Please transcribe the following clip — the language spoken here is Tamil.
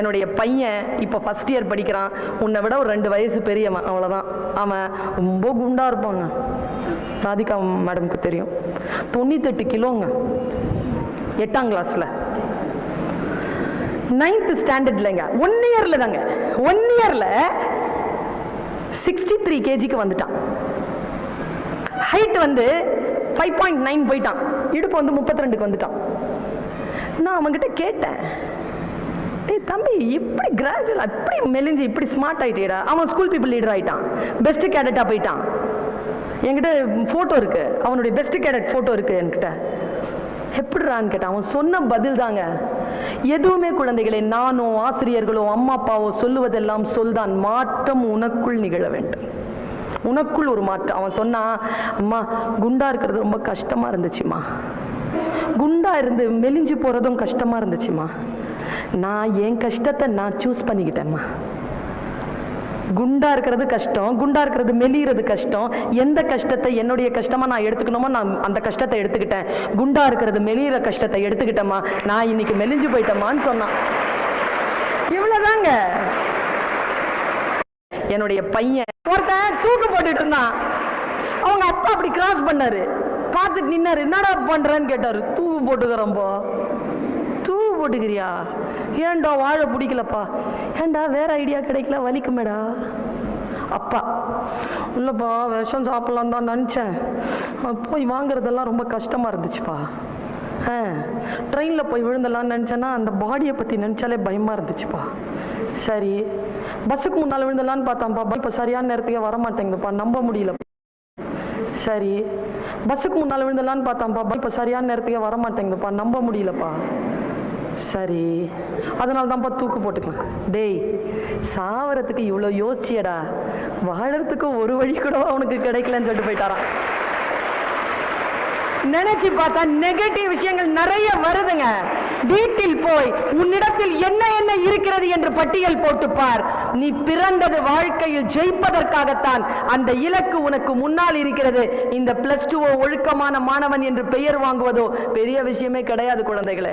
என்னுடைய பையன் இப்போ ஃபஸ்ட் இயர் படிக்கிறான். உன்னை விட ஒரு ரெண்டு வயசு பெரியவன். அவ்வளோதான் அவன் ரொம்ப குண்டாக இருப்பாங்க. ராதிகா மேடமுக்கு தெரியும். தொண்ணூத்தெட்டு கிலோங்க எட்டாம் கிளாஸில் நைன்த் ஸ்டாண்டர்ட்லங்க ஒன் இயர்ல தாங்க. ஒன் இயர்ல சிக்ஸ்டி த்ரீ கேஜிக்கு வந்துட்டான். ஹைட் வந்து ஃபைவ் பாயிண்ட் நைன் போயிட்டான். இடுப்பு வந்து முப்பத்தி ரெண்டுக்கு வந்துட்டான். நான் அவன்கிட்ட கேட்டேன். டேய் தம்பி இப்படி கிராஜுவல் அப்படி மெலிஞ்சு இப்படி ஸ்மார்ட் ஆகிட்டேடா அவன் ஸ்கூல் பீப்புள் லீடர் ஆகிட்டான் பெஸ்ட் கேடட்டாக போயிட்டான். என்கிட்ட ஃபோட்டோ இருக்கு. அவனுடைய பெஸ்ட் கேடட் ஃபோட்டோ இருக்கு என்கிட்ட. எப்படிறான்னு கேட்டான் அவன் சொன்ன பதில் தாங்க எதுவுமே குழந்தைகளே நானோ ஆசிரியர்களோ அம்மா அப்பாவோ சொல்லுவதெல்லாம் சொல்தான் மாற்றம் உனக்குள் நிகழ வேண்டும். உனக்குள் ஒரு மாற்றம். அவன் சொன்னான் அம்மா குண்டா இருக்கிறது ரொம்ப கஷ்டமா இருந்துச்சுமா. குண்டா இருந்து மெலிஞ்சு போறதும் கஷ்டமா இருந்துச்சுமா. நான் என் கஷ்டத்தை நான் சூஸ் பண்ணிக்கிட்டேம்மா குண்டா இருக்கிறது கஷ்டம் குண்டா இருக்கிறது மெலிகிறது கஷ்டம். எந்த கஷ்டத்தை என்னுடைய கஷ்டமா நான் எடுத்துக்கணுமோ நான் அந்த கஷ்டத்தை எடுத்துக்கிட்டேன். குண்டா இருக்கிறது மெலிகிற கஷ்டத்தை எடுத்துக்கிட்டேம்மா. நான் இன்னைக்கு மெலிஞ்சு போயிட்டேம்மான்னு சொன்னான். இவ்வளவுதாங்க. என்னுடைய பையன் ஒருத்தன் தூக்கு போட்டுட்டு இருந்தான். அவங்க அப்பா அப்படி கிராஸ் பண்ணாரு. பார்த்துட்டு நின்னாரு. என்னடா பண்றேன்னு கேட்டாரு. தூக்கு போட்டுக்கிறோம்போ தூக்கு போட்டுக்கிறியா? ஏன்டா வாழை பிடிக்கலப்பா? ஏன்டா வேற ஐடியா கிடைக்கல? வலிக்குமேடா. அப்பா இல்லைப்பா விஷம் சாப்பிடலாம் தான் நினச்சேன். போய் வாங்குறதெல்லாம் ரொம்ப கஷ்டமாக இருந்துச்சுப்பா. ஆ ட்ரெயினில் போய் விழுந்தலாம்னு நினச்சேன்னா அந்த பாடியை பற்றி நினச்சாலே பயமாக இருந்துச்சுப்பா. சரி பஸ்ஸுக்கு முன்னால் விழுந்தலான்னு பார்த்தான்ப்பா. இப்போ சரியான நேரத்துக்கே வரமாட்டேங்குதுப்பா. நம்ப முடியல. சரி பஸ்ஸுக்கு முன்னால் விழுந்தலான்னு பார்த்தாப்பா இப்போ சரியான நேரத்துக்கே வரமாட்டேங்குதுப்பா. நம்ப முடியலப்பா. சரி. அதனால தான்ப்பா தூக்கு போட்டுக்கலாம். டேய் சாவறதுக்கு இவ்வளோ யோசிச்சியடா. வாழறதுக்கு ஒரு வழி கூட அவனுக்கு கிடைக்கலன்னு சொல்லிட்டு போயிட்டாரான் நினைச்சு பார்த்தா நெகட்டிவ் விஷயங்கள் நிறைய வருதுங்க. வீட்டில் போய் உன்னிடத்தில் என்ன என்ன இருக்கிறது என்று பட்டியல் போட்டு பார் நீ பிறந்தது வாழ்க்கையில் ஜெயிப்பதற்காகத்தான் அந்த இலக்கு உனக்கு முன்னால் இருக்கிறது. இந்த பிளஸ் டூ ஒழுக்கமான மாணவன் என்று பெயர் வாங்குவதோ பெரிய விஷயமே கிடையாது குழந்தைகளே.